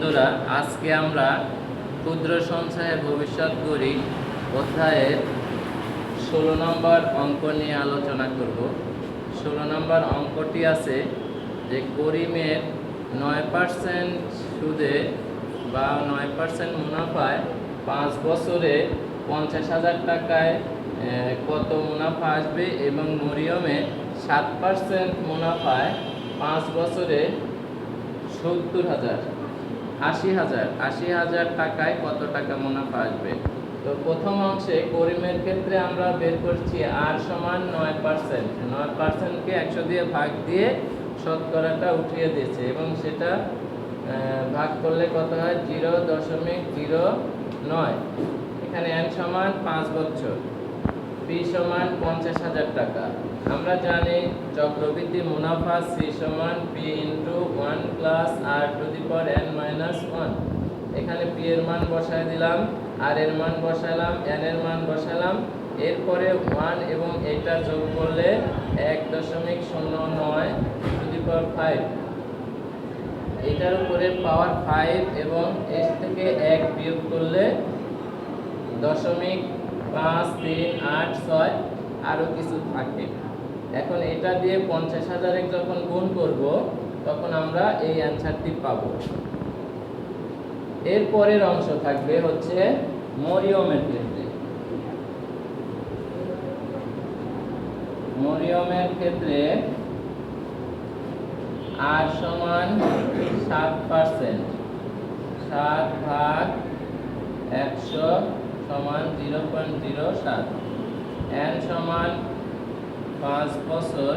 বন্ধুরা, আজকে আমরা ক্ষুদ্র সঞ্চয়ের ভবিষ্যৎ করি অধ্যায়ের ষোলো নম্বর অঙ্ক নিয়ে আলোচনা করব। ষোলো নম্বর অঙ্কটি আছে যে করিমের নয় পার্সেন্ট সুদে বা নয় পার্সেন্ট মুনাফায় পাঁচ বছরে পঞ্চাশ হাজার টাকায় কত মুনাফা আসবে এবং মরিয়মে সাত পার্সেন্ট মুনাফায় পাঁচ বছরে সত্তর হাজার। আশি হাজার। আশি হাজার টাকায় কত টাকা মুনাফা আসবে? তো প্রথম অংশে করিমের ক্ষেত্রে আমরা বের করছি আর সমান নয় পার্সেন্ট নয় পার্সেন্টকে একশো দিয়ে ভাগ দিয়ে শতকরাটা উঠিয়ে দিয়েছে এবং সেটা ভাগ করলে কত হয়? জিরো দশমিক জিরো নয়। এখানে এন সমান পাঁচ বছর। পি সমান পঞ্চাশ হাজার টাকা। আমরা জানি চক্রবৃদ্ধি মুনাফা সি সমান P into one plus R to the power N minus one এখানে পি এর মান বসায় দিলাম আর এর মান বসালাম এন এর মান বসালাম। এরপরে ওয়ান এবং এটা যোগ করলে এক দশমিক শূন্য নয় টু দি পাওয়ার ফাইভ এটার উপরে পাওয়ার ফাইভ এবং এস থেকে এক বিয়োগ করলে দশমিক পাঁচ, তিন, আট, ছয় আরও কিছু থাকে এখন এটা দিয়ে পঞ্চাশ হাজারে যখন গুণ করব, তখন আমরা এই অ্যান্সারটি পাব। এর পরের অংশ থাকবে হচ্ছে মরিয়মের ক্ষেত্রে। মরিয়মের ক্ষেত্রে আর সমান সাত পার্সেন্ট সাত ভাগ সমান জিরো পয়েন্ট জিরো সাত। এন সমান পাঁচ বছর।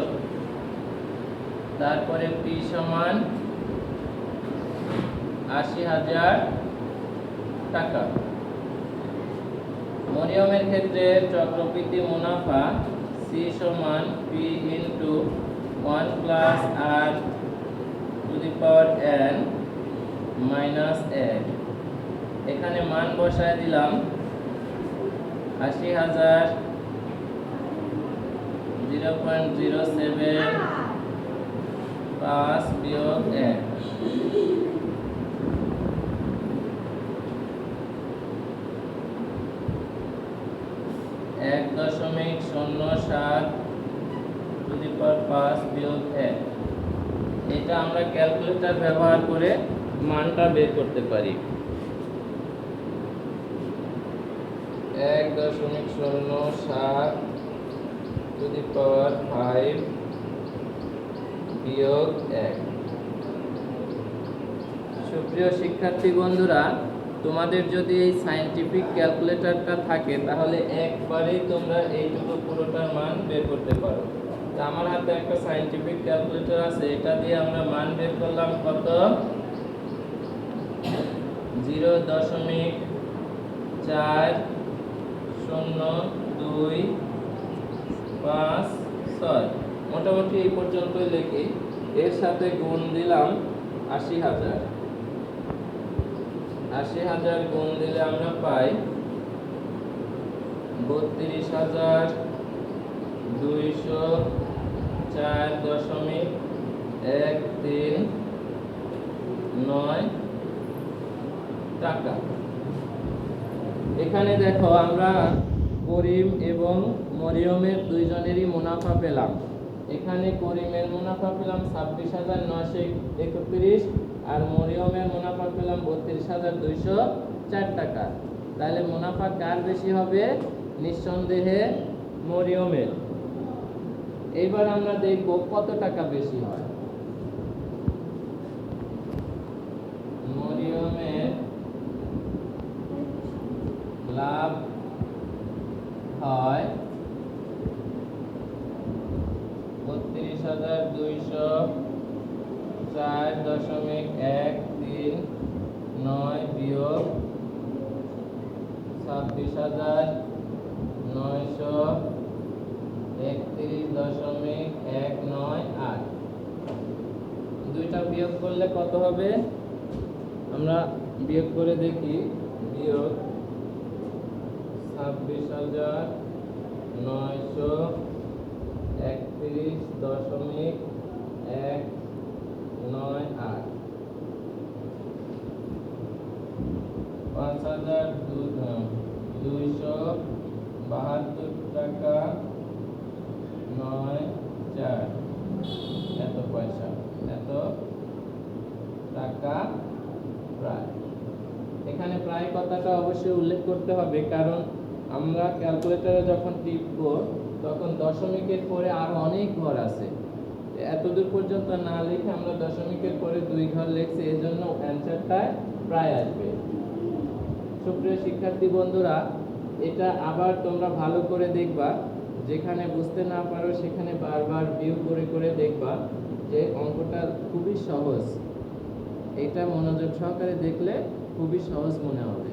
তারপরে পি সমান আশি হাজার টাকা। মরিয়মের ক্ষেত্রে চক্রবৃদ্ধি মুনাফা সি সমান P into one plus R to the power N minus এক এখানে মান বসায় দিলাম। আশি হাজার জিরো পয়েন্ট জিরো সেভেন পাঁচ বিয়োগ এক। এক দশমিক শূন্য সাত টু দি পাঁচ বিয়োগ এক। এটা আমরা ক্যালকুলেটর ব্যবহার করে মানটা বের করতে পারি। এক দশমিক শূন্য সাত টু দি পাওয়ার ফাইভ বিয়োগ এক। সুপ্রিয় শিক্ষার্থী বন্ধুরা, তোমাদের যদি এই সায়েন্টিফিক ক্যালকুলেটরটা থাকে, তাহলে একবারেই তোমরা এইটুকু পুরোটার মান বের করতে পারো। তো আমার হাতে একটা সায়েন্টিফিক ক্যালকুলেটর আছে, এটা দিয়ে আমরা মান বের করলাম কত? জিরো দশমিক চার শূন্য, দুই, পাঁচ, ছয়। মোটামুটি এই পর্যন্তই লিখি। এর সাথে গুণ দিলাম আশি হাজার। আশি হাজার গুণ দিলে আমরা পাই বত্রিশ হাজার দুইশো চার দশমিক এক তিন নয় টাকা। এখানে দেখো আমরা করিম এবং মরিয়মের দুইজনেরই মুনাফা পেলাম। এখানে করিমের মুনাফা পেলাম ছাব্বিশ হাজার নয়শো একত্রিশ আর মরিয়মের মুনাফা পেলাম বত্রিশ হাজার দুইশো চার টাকা। তাহলে মুনাফা কার বেশি হবে? নিঃসন্দেহে মরিয়মের। এইবার আমরা দেখব কত টাকা বেশি হয়। মরিয়মের লাভ হয় বত্রিশ হাজার দুইশো চার দশমিক এক তিন নয় বিয়োগ ছাব্বিশ হাজার নয়শো একত্রিশ দশমিক এক নয় আট। দুইটা বিয়োগ করলে কত হবে? আমরা বিয়োগ করে দেখি। বিয়োগ ছাব্বিশ হাজার নয়শো একত্রিশ দশমিক এক নয় আট। পাঁচ হাজার দুইশো বাহাত্তর টাকা, নয় চার। এত পয়সা, এত টাকা প্রায়। এখানে প্রায় কথাটা অবশ্যই উল্লেখ করতে হবে, কারণ আমরা ক্যালকুলেটরে যখন টিপব, তখন দশমিকের পরে আরও অনেক ঘর আছে। এতদূর পর্যন্ত না লিখে আমরা দশমিকের পরে দুই ঘর লিখছি এই জন্য অ্যান্সারটা প্রায় আসবে। সুপ্রিয় শিক্ষার্থী বন্ধুরা, এটা আবার তোমরা ভালো করে দেখবা। যেখানে বুঝতে না পারো, সেখানে বারবার ভিউ করে করে দেখবা যে অঙ্কটা খুবই সহজ। এটা মনোযোগ সহকারে দেখলে খুবই সহজ মনে হবে।